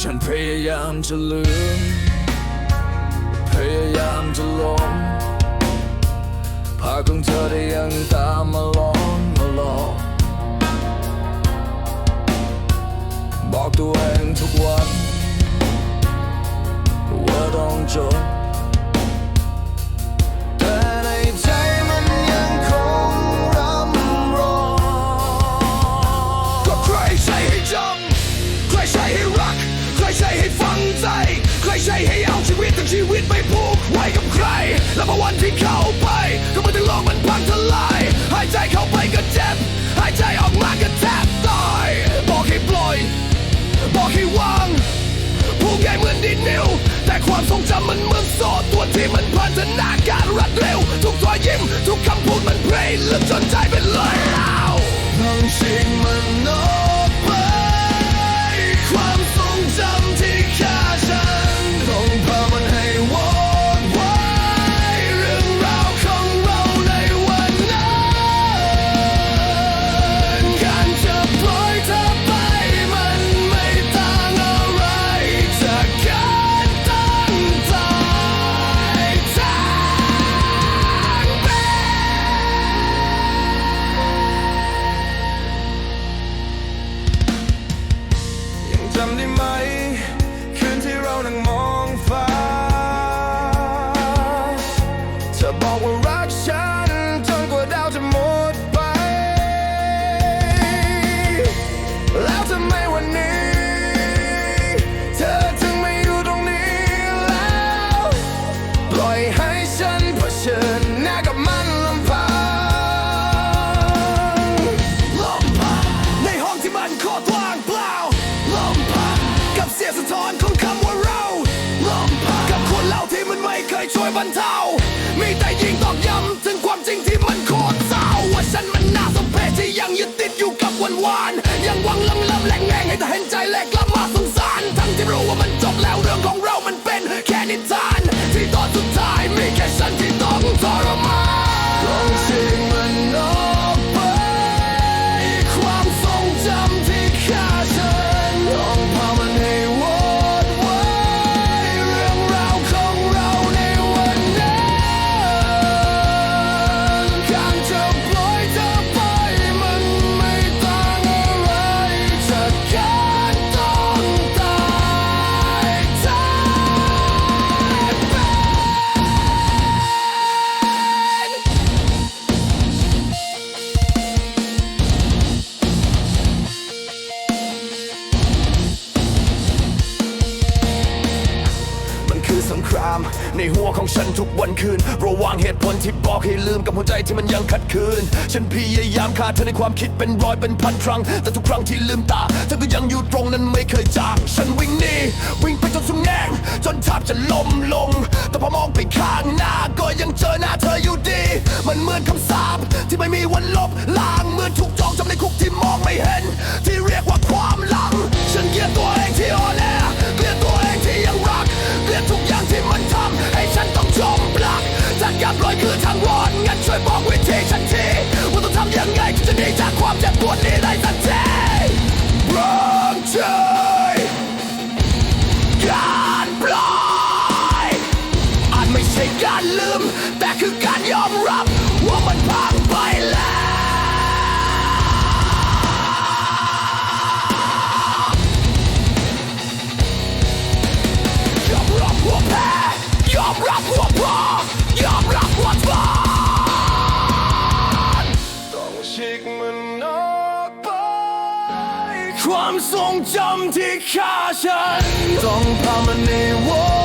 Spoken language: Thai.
ฉันพยายามจะลืม พยายามจะลมภาพของเธอได้ยังตามมาล้อ เหมือนดินนิวแต่ความทรงจำมันเหมือนโซ่ตัวที่มันพัฒนาการรัดเร็ว ทุกรอยยิ้ม ทุกคำพูดมันเพลงลึกจนใจเป็นลยเล้วทั้งสิ่งมันออก สะท้อนของคำว่าเราลมพักับคนเล่าที่มันไม่เคยช่วยบรรเทา มีแต่ยิ่งตอกย้ำถึงความจริงที่มันโคตรเศร้าว่าฉันมันน่าสมเพชที่ยังยึดติดอยู่กับวันวาน ยังหวังลำลำแหลงแงงให้แต่เห็นใจแหลกลำาม ในหัวของฉันทุกวันคืน ระว่างเหตุผลที่บอกให้ลืมกับหัวใจที่มันยังขัดขืน ฉันพยายามฆ่าเธอในความคิดเป็นร้อยเป็นพันครั้ง แต่ทุกครั้งที่ลืมตาเธอก็ยังอยู่ตรงนั้นไม่เคยจากฉันวิ่งหนีวิ่งไปจนสุดแงงจนแทบจะล้มลง แต่พอมองไปข้างหน้าก็ยังเจอหน้าเธออยู่ดี มันเหมือนคำสาปที่ไม่มีวันลบล้างเหมือนถูกจองจำในคุกที่มองไม่เห็น ที่เรียกว่าความหลัง ฉันเกลียดตัว ความทรงจำที่ฆ่าฉันต้องพามันในวง